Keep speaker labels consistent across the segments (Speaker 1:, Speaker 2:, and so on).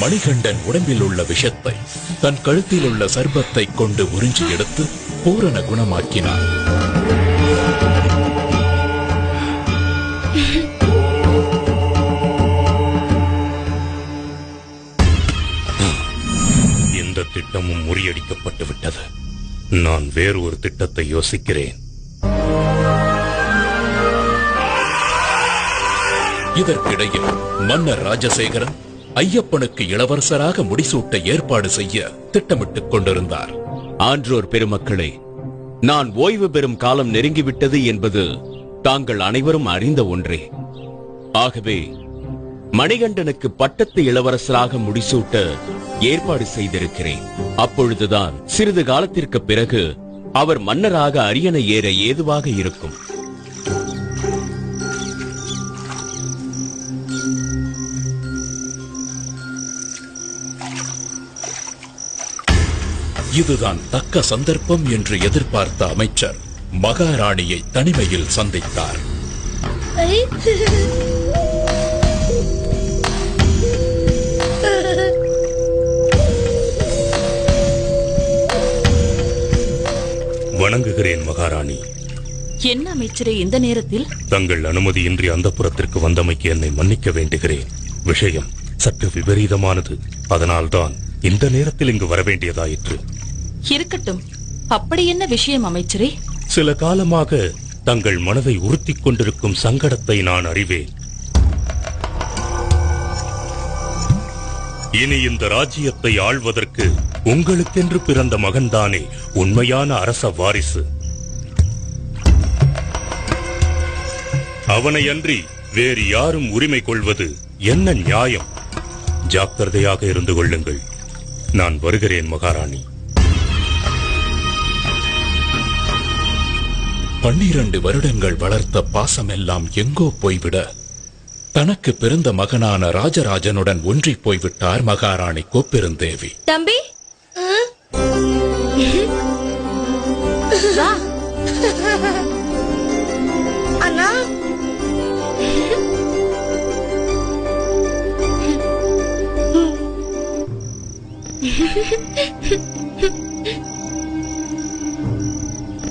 Speaker 1: மணிகண்டன் உடம்பில் உள்ள விஷத்தை தன் கழுத்தில் உள்ள சர்பத்தை கொண்டு உறிஞ்சி எடுத்து பூரண குணமாக்கினான்
Speaker 2: இந்த திட்டமும் முறியடிக்கப்பட்டு விட்டது. நான் வேறு ஒரு திட்டத்தை யோசிக்கிறேன்.
Speaker 1: இதற்கிடையில் மன்னர் ராஜசேகரன் ஐயப்பனுக்கு இளவரசராக முடிசூட்ட ஏற்பாடு செய்ய திட்டமிட்டுக் கொண்டிருந்தார்.
Speaker 3: ஆன்றோர் பெருமக்களே நான் ஓய்வு பெறும் காலம் நெருங்கிவிட்டது என்பது தாங்கள் அனைவரும் அறிந்த ஒன்றே. ஆகவே மணிகண்டனுக்கு பட்டத்து இளவரசராக முடிசூட்ட ஏற்பாடு செய்திருக்கிறேன். அப்பொழுதுதான் சிறிது காலத்திற்கு பிறகு அவர் மன்னராக அரியணை ஏற ஏதுவாக இருக்கும்.
Speaker 1: இதுதான் தக்க சந்தர்ப்பம் என்று எதிர்பார்த்த அமைச்சர் மகாராணியை தனிமையில் சந்தித்தார்.
Speaker 2: வணங்குகிறேன் மகாராணி.
Speaker 4: என்ன அமைச்சரே இந்த நேரத்தில்?
Speaker 2: தங்கள் அனுமதியின்றி அந்தப்புறத்திற்கு வந்தமைக்கு என்னை மன்னிக்க வேண்டுகிறேன். விஷயம் சற்று விபரீதமானது. அதனால்தான் இந்த நேரத்தில் இங்கு வரவேண்டியதாயிற்று.
Speaker 4: இருக்கட்டும். அப்படி என்ன விஷயம் அமைச்சரே?
Speaker 2: சில காலமாக தங்கள் மனதை உறுத்திக் கொண்டிருக்கும் சங்கடத்தை நான் அறிவேன். இனி இந்த ராஜ்யத்தை ஆள்வதற்கு உங்களுக்கென்று பிறந்த மகன்தானே உண்மையான அரச வாரிசு. அவனை அன்றி வேறு யாரும் உரிமை கொள்வது என்ன நியாயம்? ஜாக்கிரதையாக இருந்து கொள்ளுங்கள். நான் வருகிறேன் மகாராணி.
Speaker 1: பன்னிரண்டு வருடங்கள் வளர்த்த பாசமெல்லாம் எங்கோ போய்விட. தனக்கு பிறந்த மகனான ராஜராஜனுடன் ஒன்றி போய்விட்டார் மகாராணி கோப்பெருந்தேவி.
Speaker 5: தம்பி? அண்ணா.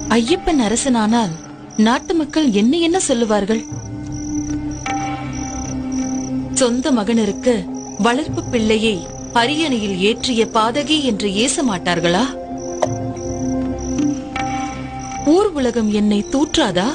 Speaker 4: ஐயப்பன் அரசனானால் நாட்டு மக்கள் என்ன என்ன சொல்லுவார்கள்? சொந்த மகனருக்கு வளர்ப்பு பிள்ளையை அரியணையில் ஏற்றிய பாதகி என்று ஏச மாட்டார்களா? ஊர் உலகம் என்னை தூற்றாதா?